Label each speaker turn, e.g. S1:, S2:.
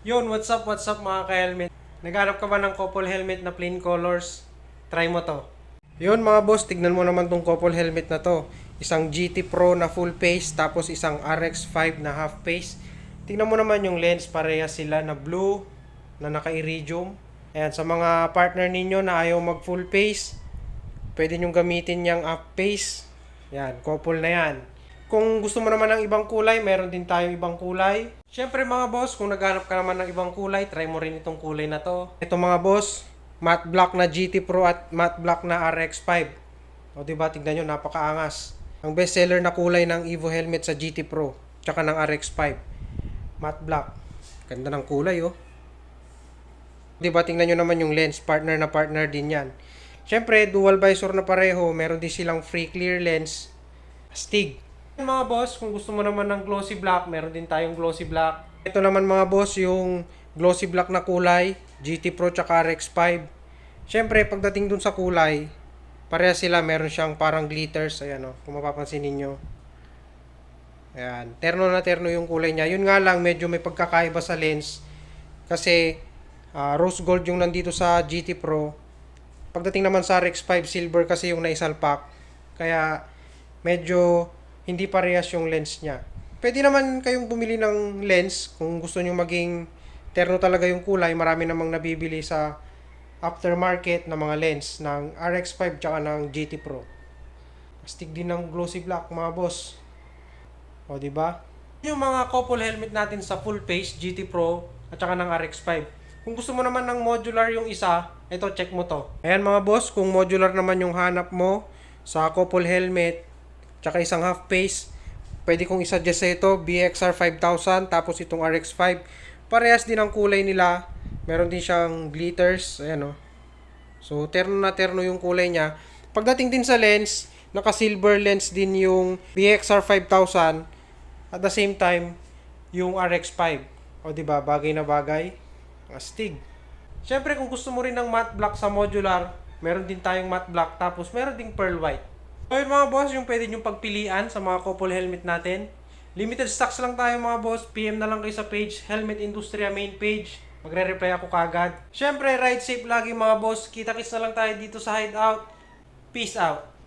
S1: Yun, what's up, what's up mga ka-helmet? Naghanap ka ba ng couple helmet na plain colors? Try mo to. Yun mga boss, tignan mo naman tong couple helmet na to. Isang GT Pro na full face, tapos isang RX5 na half face. Tingnan mo naman yung lens, parehas sila na blue, na naka-iridium. Ayan, sa mga partner ninyo na ayaw mag full face, pwede nyong gamitin yung half face. Yan, couple na yan. Kung gusto mo naman ng ibang kulay, meron din tayong ibang kulay. Siyempre mga boss, kung naghanap ka naman ng ibang kulay, try mo rin itong kulay na to. Ito mga boss, matte black na GT Pro at matte black na RX5. O diba, tignan nyo, napakaangas. Ang best seller na kulay ng Evo helmet sa GT Pro, tsaka ng RX5. Matte black. Ganda ng kulay oh. Diba, tingnan nyo naman yung lens, partner na partner din yan. Siyempre, dual visor na pareho, meron din silang free clear lens, Stig. Mga boss, kung gusto mo naman ng glossy black, meron din tayong glossy black. Ito naman mga boss, yung glossy black na kulay, GT Pro tsaka RX5. Siyempre, pagdating dun sa kulay, pareha sila, meron siyang parang glitters, ayan o, kung mapapansin ninyo. Ayan, terno na terno yung kulay niya. Yun nga lang, medyo may pagkakaiba sa lens. Kasi, ah, rose gold yung nandito sa GT Pro. Pagdating naman sa RX5, silver kasi yung naisalpak. Kaya, medyo hindi parehas yung lens niya. Pwede naman kayong bumili ng lens kung gusto nyo maging terno talaga yung kulay. Marami namang nabibili sa aftermarket na mga lens ng RX5 tsaka ng GT Pro. Astig din ng glossy black mga boss. O, di ba? Yung mga couple helmet natin sa full face GT Pro at saka ng RX5. Kung gusto mo naman ng modular yung isa, ito check mo to. Ayan mga boss, kung modular naman yung hanap mo sa couple helmet tsaka isang half face, pwede kong isa-suggest ito, BXR 5000 tapos itong RX5. Parehas din ang kulay nila. Meron din siyang glitters, ayan oh. So, terno na terno yung kulay niya. Pagdating din sa lens, naka-silver lens din yung BXR 5000 at the same time yung RX5. O di ba bagay na bagay. Astig. Siyempre kung gusto mo rin ng matte black sa modular, meron din tayong matte black tapos meron ding pearl white. Yun mga boss, yung pwede nyong pagpilian sa mga couple helmet natin. Limited stocks lang tayo mga boss. PM na lang kayo sa page, Helmet Industria main page. Magre-reply ako kagad. Siyempre, ride safe lagi mga boss. Kita-kits na lang tayo dito sa hideout. Peace out.